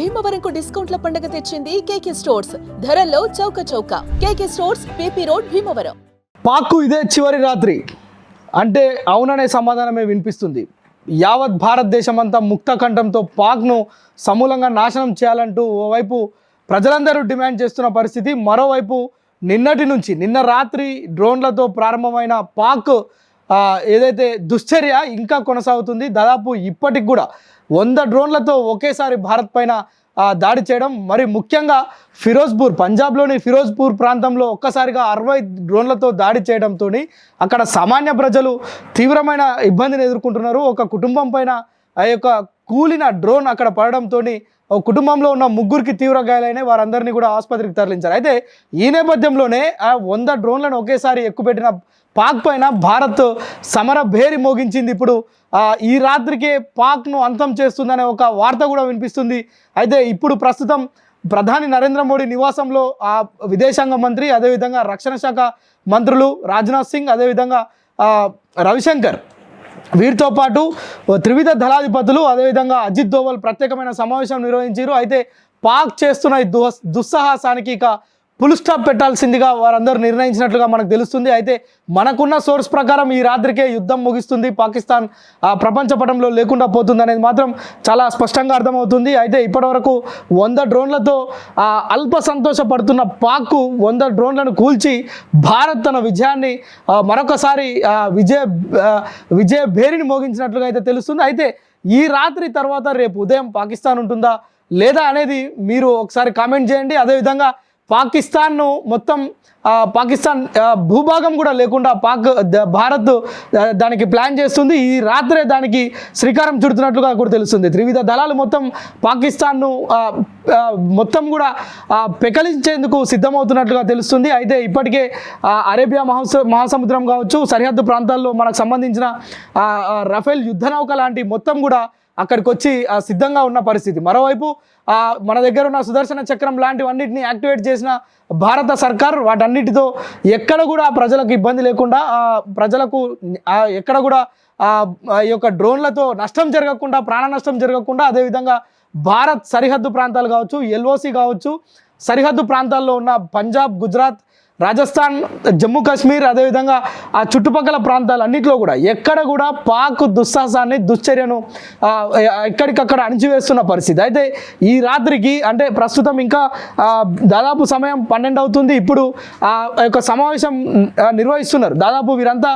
భీమవరంకు డిస్కౌంట్ల పండుగ తెచ్చింది కేకే స్టోర్స్. ధరల్లో చౌక చౌక. KK stores PP road Bhimavaram. పాక్కు ఇదే చివరి రాత్రి. అంటే అవుననే సమాధానమే వినిపిస్తుంది. యావత్ భారతదేశం అంతా ముక్త కంఠంతో పాక్ను సమూలంగా నాశనం చేయాలంటూ ఓవైపు ప్రజలందరూ డిమాండ్ చేస్తున్న పరిస్థితి మరోవైపు నిన్నటి నుంచి నిన్న రాత్రి డ్రోన్లతో ప్రారంభమైన పాక్ ఏదైతే దుశ్చర్య ఇంకా కొనసాగుతుంది దాదాపు ఇప్పటికి కూడా వంద డ్రోన్లతో ఒకేసారి భారత్ పైన దాడి చేయడం. మరి ముఖ్యంగా ఫిరోజ్పూర్ పంజాబ్లోని ఫిరోజ్పూర్ ప్రాంతంలో ఒక్కసారిగా అరవై డ్రోన్లతో దాడి చేయడంతో అక్కడ సామాన్య ప్రజలు తీవ్రమైన ఇబ్బందిని ఎదుర్కొంటున్నారు. ఒక కుటుంబం పైన ఆ యొక్క కూలిన డ్రోన్ అక్కడ పడడంతో కుటుంబంలో ఉన్న ముగ్గురికి తీవ్ర గాయాలైన వారందరినీ కూడా ఆసుపత్రికి తరలించారు. అయితే ఈ నేపథ్యంలోనే ఆ వంద డ్రోన్లను ఒకేసారి ఎక్కుపెట్టిన పాక్ పైన భారత్ సమర భేరి మోగించింది. ఇప్పుడు ఈ రాత్రికే పాక్ను అంతం చేస్తుందనే ఒక వార్త కూడా వినిపిస్తుంది. అయితే ఇప్పుడు ప్రస్తుతం ప్రధాని నరేంద్ర మోడీ నివాసంలో ఆ విదేశాంగ మంత్రి అదేవిధంగా రక్షణ శాఖ మంత్రులు రాజ్నాథ్ సింగ్ అదేవిధంగా రవిశంకర్ వీరితో పాటు త్రివిధ దళాధిపతులు అదేవిధంగా అజిత్ దోవల్ ప్రత్యేకమైన సమావేశం నిర్వహించారు. అయితే పాక్ చేస్తున్న ఈ దుహ దుస్సాహసానికి ఇక ఫుల్ స్టాప్ పెట్టాల్సిందిగా వారందరూ నిర్ణయించినట్లుగా మనకు తెలుస్తుంది. అయితే మనకున్న సోర్స్ ప్రకారం ఈ రాత్రికే యుద్ధం ముగిస్తుంది. పాకిస్తాన్ ఆ, ప్రపంచ పటంలో లేకుండా పోతుంది అనేది మాత్రం చాలా స్పష్టంగా అర్థమవుతుంది. అయితే ఇప్పటివరకు వంద డ్రోన్లతో ఆ, అల్ప సంతోషపడుతున్న పాక్ వంద డ్రోన్లను కూల్చి భారత్ తన విజయాన్ని మరొకసారి విజయ విజయ భేరిని మోగించినట్లుగా అయితే తెలుస్తుంది. అయితే ఈ రాత్రి తర్వాత రేపు ఉదయం పాకిస్తాన్ ఉంటుందా లేదా అనేది మీరు ఒకసారి కామెంట్ చేయండి. అదేవిధంగా పాకిస్తాన్ను మొత్తం పాకిస్తాన్ భూభాగం కూడా లేకుండా పాక్ ద- భారత్ దానికి ప్లాన్ చేస్తుంది. ఈ రాత్రే దానికి శ్రీకారం చుడుతున్నట్లుగా కూడా తెలుస్తుంది. త్రివిధ దళాలు మొత్తం పాకిస్తాన్ను మొత్తం కూడా పెకలించేందుకు సిద్ధమవుతున్నట్లుగా తెలుస్తుంది. అయితే ఇప్పటికే అరేబియా మహాస మహాసముద్రం కావచ్చు సరిహద్దు ప్రాంతాల్లో మనకు సంబంధించిన రఫేల్ యుద్ధ నౌక లాంటి మొత్తం కూడా అక్కడికి వచ్చి సిద్ధంగా ఉన్న పరిస్థితి. మరోవైపు మన దగ్గర ఉన్న సుదర్శన చక్రం లాంటివన్నిటిని యాక్టివేట్ చేసిన భారత సర్కార్ వాటన్నిటితో ఎక్కడ కూడా ప్రజలకు ఇబ్బంది లేకుండా ప్రజలకు ఎక్కడ కూడా ఆ, యొక్క డ్రోన్లతో నష్టం జరగకుండా ప్రాణ నష్టం జరగకుండా అదేవిధంగా భారత్ సరిహద్దు ప్రాంతాలు కావచ్చు ఎల్ఓసి కావచ్చు సరిహద్దు ప్రాంతాల్లో ఉన్న పంజాబ్ గుజరాత్ రాజస్థాన్ జమ్మూ కాశ్మీర్ అదేవిధంగా ఆ చుట్టుపక్కల ప్రాంతాలు అన్నింటిలో కూడా ఎక్కడ కూడా పాక్ దుస్సాహసాన్ని దుశ్చర్యను ఎక్కడికక్కడ అణిచివేస్తున్న పరిస్థితి. అయితే ఈ రాత్రికి అంటే ప్రస్తుతం ఇంకా దాదాపు సమయం పన్నెండు అవుతుంది. ఇప్పుడు ఆ యొక్క సమావేశం నిర్వహిస్తున్నారు. దాదాపు వీరంతా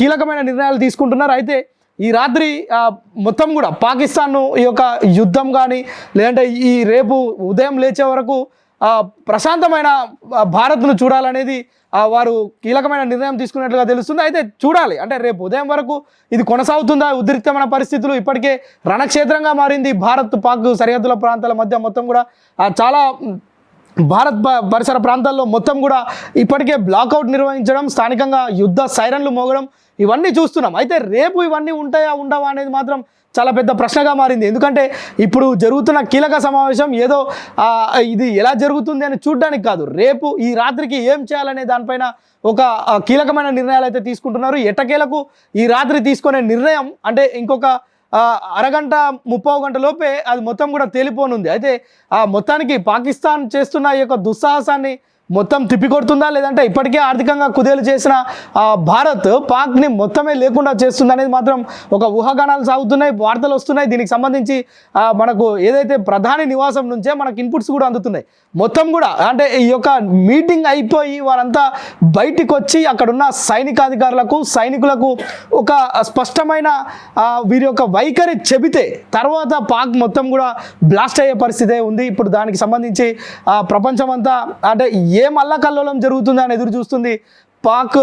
కీలకమైన నిర్ణయాలు తీసుకుంటున్నారు. అయితే ఈ రాత్రి మొత్తం కూడా పాకిస్తాన్ను ఈ యొక్క యుద్ధం కానీ లేదంటే ఈ రేపు ఉదయం లేచే వరకు ప్రశాంతమైన భారత్ను చూడాలనేది వారు కీలకమైన నిర్ణయం తీసుకున్నట్లుగా తెలుస్తుంది. అయితే చూడాలి. అంటే రేపు ఉదయం వరకు ఇది కొనసాగుతుందా? ఉద్రిక్తమైన పరిస్థితులు ఇప్పటికే రణక్షేత్రంగా మారింది. భారత్ పాక్ సరిహద్దుల ప్రాంతాల మధ్య మొత్తం కూడా చాలా భారత్ పరిసర ప్రాంతాల్లో మొత్తం కూడా ఇప్పటికే బ్లాక్అవుట్ నిర్వహించడం స్థానికంగా యుద్ధ సైరన్లు మోగడం ఇవన్నీ చూస్తున్నాం. అయితే రేపు ఇవన్నీ ఉంటాయా ఉండవా అనేది మాత్రం చాలా పెద్ద ప్రశ్నగా మారింది. ఎందుకంటే ఇప్పుడు జరుగుతున్న కీలక సమావేశం ఏదో ఇది ఎలా జరుగుతుంది అని చూడడానికి కాదు. రేపు ఈ రాత్రికి ఏం చేయాలనే దానిపైన ఒక కీలకమైన నిర్ణయాలు అయితే తీసుకుంటున్నారు. ఎట్టకేలకు ఈ రాత్రి తీసుకునే నిర్ణయం అంటే ఇంకొక అరగంట ముప్పావు గంట లోపే అది మొత్తం కూడా తేలిపోనుంది. అయితే ఆ మొత్తానికి పాకిస్తాన్ చేస్తున్న ఈ యొక్క దుస్సాహసాన్ని మొత్తం తిప్పికొడుతుందా? లేదంటే ఇప్పటికే ఆర్థికంగా కుదేలు చేసిన భారత్ పాక్ని మొత్తమే లేకుండా చేస్తుంది అనేది మాత్రం ఒక ఊహాగానాలు సాగుతున్నాయి వార్తలు వస్తున్నాయి. దీనికి సంబంధించి మనకు ఏదైతే ప్రధాని నివాసం నుంచే మనకు ఇన్పుట్స్ కూడా అందుతున్నాయి. మొత్తం కూడా అంటే ఈ యొక్క మీటింగ్ అయిపోయి వారంతా బయటికి వచ్చి అక్కడున్న సైనికాధికారులకు సైనికులకు ఒక స్పష్టమైన వీరి యొక్క వైఖరి చెబితే తర్వాత పాక్ మొత్తం కూడా బ్లాస్ట్ అయ్యే పరిస్థితే ఉంది. ఇప్పుడు దానికి సంబంధించి ప్రపంచమంతా అంటే ఏం అల్లకల్లోలం జరుగుతుంది అని ఎదురు చూస్తుంది? పాక్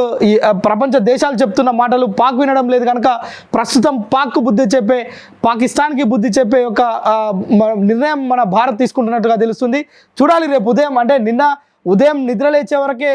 ప్రపంచ దేశాలు చెప్తున్న మాటలు పాక్ వినడం లేదు కనుక ప్రస్తుతం పాక్ బుద్ధి చెప్పే పాకిస్తాన్కి బుద్ధి చెప్పే ఒక నిర్ణయం మన భారత్ తీసుకుంటున్నట్టుగా తెలుస్తుంది. చూడాలి రేపు ఉదయం అంటే నిన్న ఉదయం నిద్ర లేచే వరకే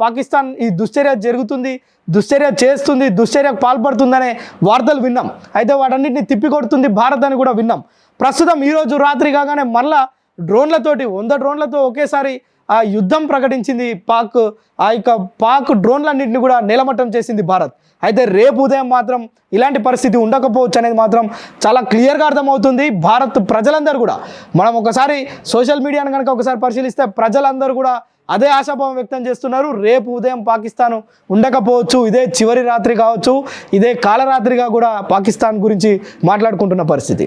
పాకిస్తాన్ ఈ దుశ్చర్య జరుగుతుంది దుశ్చర్య చేస్తుంది దుశ్చర్యకు పాల్పడుతుందనే వార్తలు విన్నాం. అయితే వాటన్నిటిని తిప్పికొడుతుంది భారత్ అని కూడా విన్నాం. ప్రస్తుతం ఈరోజు రాత్రి కాగానే మళ్ళా డ్రోన్లతోటి వంద డ్రోన్లతో ఒకేసారి ఆ యుద్ధం ప్రకటించింది పాక్ ఆ యొక్క పాక్ డ్రోన్లన్నింటినీ కూడా నేలమట్టం చేసింది భారత్. అయితే రేపు ఉదయం మాత్రం ఇలాంటి పరిస్థితి ఉండకపోవచ్చు అనేది మాత్రం చాలా క్లియర్గా అర్థమవుతుంది. భారత్ ప్రజలందరూ కూడా మనం ఒకసారి సోషల్ మీడియాను కనుక ఒకసారి పరిశీలిస్తే ప్రజలందరూ కూడా అదే ఆశాభావం వ్యక్తం చేస్తున్నారు. రేపు ఉదయం పాకిస్తాన్ ఉండకపోవచ్చు. ఇదే చివరి రాత్రి కావచ్చు. ఇదే కాలరాత్రిగా కూడా పాకిస్తాన్ గురించి మాట్లాడుకుంటున్న పరిస్థితి.